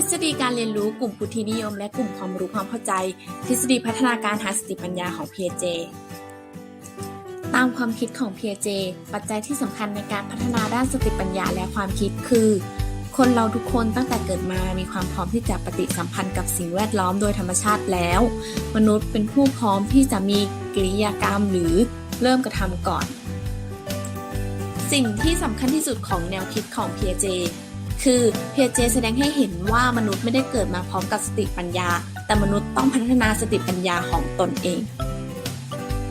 ฤษฎีการเรียนรู้กลุ่มพุทธินิยม และกลุ่มความรู้ความเข้าใจ ทฤษฎีพัฒนาการทางสติปัญญาของ Piaget ตามความคิดของ Piaget ปัจจัยที่สำคัญในการพัฒนาด้านสติปัญญาและความคิดคือ คนเราทุกคนตั้งแต่เกิดมามีความพร้อมที่จะปฏิสัมพันธ์กับสิ่งแวดล้อมโดยธรรมชาติแล้ว มนุษย์เป็นผู้พร้อมที่จะมีกิริยากรรมหรือเริ่มกระทำก่อน สิ่งที่สำคัญที่สุดของแนวคิดของ Piaget คือเพียเจแสดงให้เห็นว่ามนุษย์ไม่ได้เกิดมาพร้อมกับสติปัญญา แต่มนุษย์ต้องพัฒนาสติปัญญาของตนเอง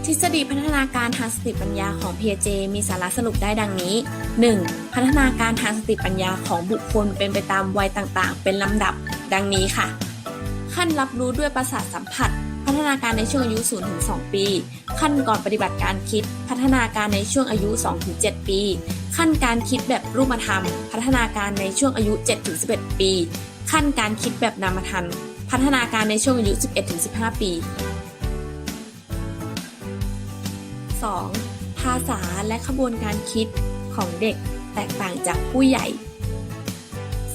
ทฤษฎีพัฒนาการทางสติปัญญาของเพียเจมีสาระสรุปได้ดังนี้ 1. พัฒนาการทางสติปัญญาของบุคคลเป็นไปตามวัยต่างๆ เป็นลำดับ ดังนี้ค่ะ ขั้นรับรู้ด้วยประสาทสัมผัส พัฒนาการในช่วงอายุ 0-2 ปี ขั้นก่อนปฏิบัติการคิด พัฒนาการในช่วงอายุ 2-7 ปี ขั้นการคิดแบบรูปธรรม พัฒนาการในช่วงอายุ 7-11 ปี ขั้นการคิดแบบนามธรรม พัฒนาการในช่วงอายุ 11-15 ปี 2. ภาษาและขบวนการคิดของเด็กแตกต่างจากผู้ใหญ่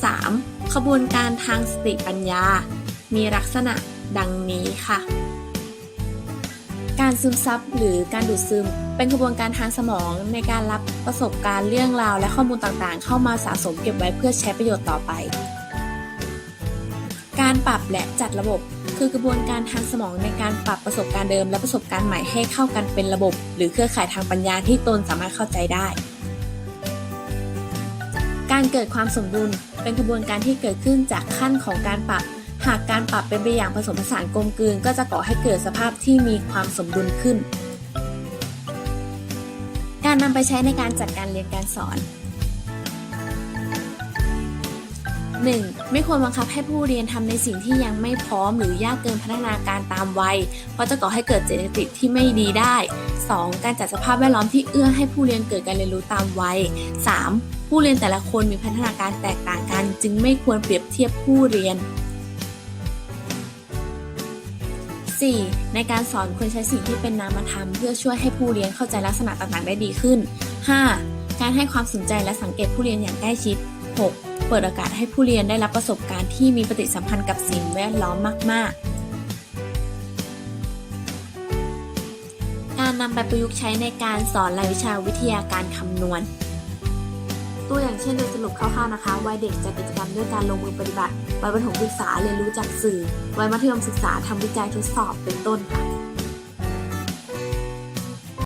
3. ขบวนการทางสติปัญญา มีลักษณะ ดังนี้ค่ะ การซึมซับหรือการดูดซึม เป็นกระบวนการทางสมองในการรับประสบการณ์เรื่องราวและข้อมูลต่างๆ เข้ามาสะสมเก็บไว้เพื่อใช้ประโยชน์ต่อไป การปรับและจัดระบบ คือกระบวนการทางสมองในการปรับประสบการณ์เดิม และประสบการณ์ใหม่ให้เข้ากันเป็นระบบ หรือเครือข่ายทางปัญญาที่ตนสามารถเข้าใจได้การเกิดความสมดุลเป็นกระบวนการที่เกิดขึ้นจากขั้นของการปรับ หากการปรับเป็นไปอย่างผสมผสานกลมกลืน ก็จะก่อให้เกิดสภาพที่มีความสมดุลขึ้น การนำไปใช้ในการจัดการเรียนการสอน 1. ไม่ควรบังคับให้ผู้เรียนทำในสิ่งที่ยังไม่พร้อมหรือยากเกินพัฒนาการตามวัย เพราะจะก่อให้เกิดเจตสิกที่ไม่ดีได้ 2. การจัดสภาพแวดล้อมที่เอื้อให้ผู้เรียนเกิดการเรียนรู้ตามวัย 3. ผู้เรียนแต่ละคนมีพัฒนาการแตกต่างกัน จึงไม่ควรเปรียบเทียบผู้เรียน 4. ในการสอนควรใช้สิ่งที่เป็นนามธรรม เพื่อช่วยให้ผู้เรียนเข้าใจลักษณะต่างๆ ได้ดีขึ้น 5. การให้ความสนใจและสังเกตผู้เรียนอย่างใกล้ชิด 6. เปิดโอกาสให้ผู้เรียนได้รับประสบการณ์ที่มีปฏิสัมพันธ์กับสิ่งแวดล้อมมาก ๆการนำไปประยุกต์ใช้ในการสอนรายวิชาวิทยาการคำนวณ ตัวอย่างเช่นโดยสรุปคร่าวๆนะคะ วัยเด็กจะกิจกรรมด้วยการลงมือปฏิบัติ วัยประถมศึกษาเรียนรู้จากสื่อ วัยมัธยมศึกษาทำวิจัยทดสอบเป็นต้นค่ะ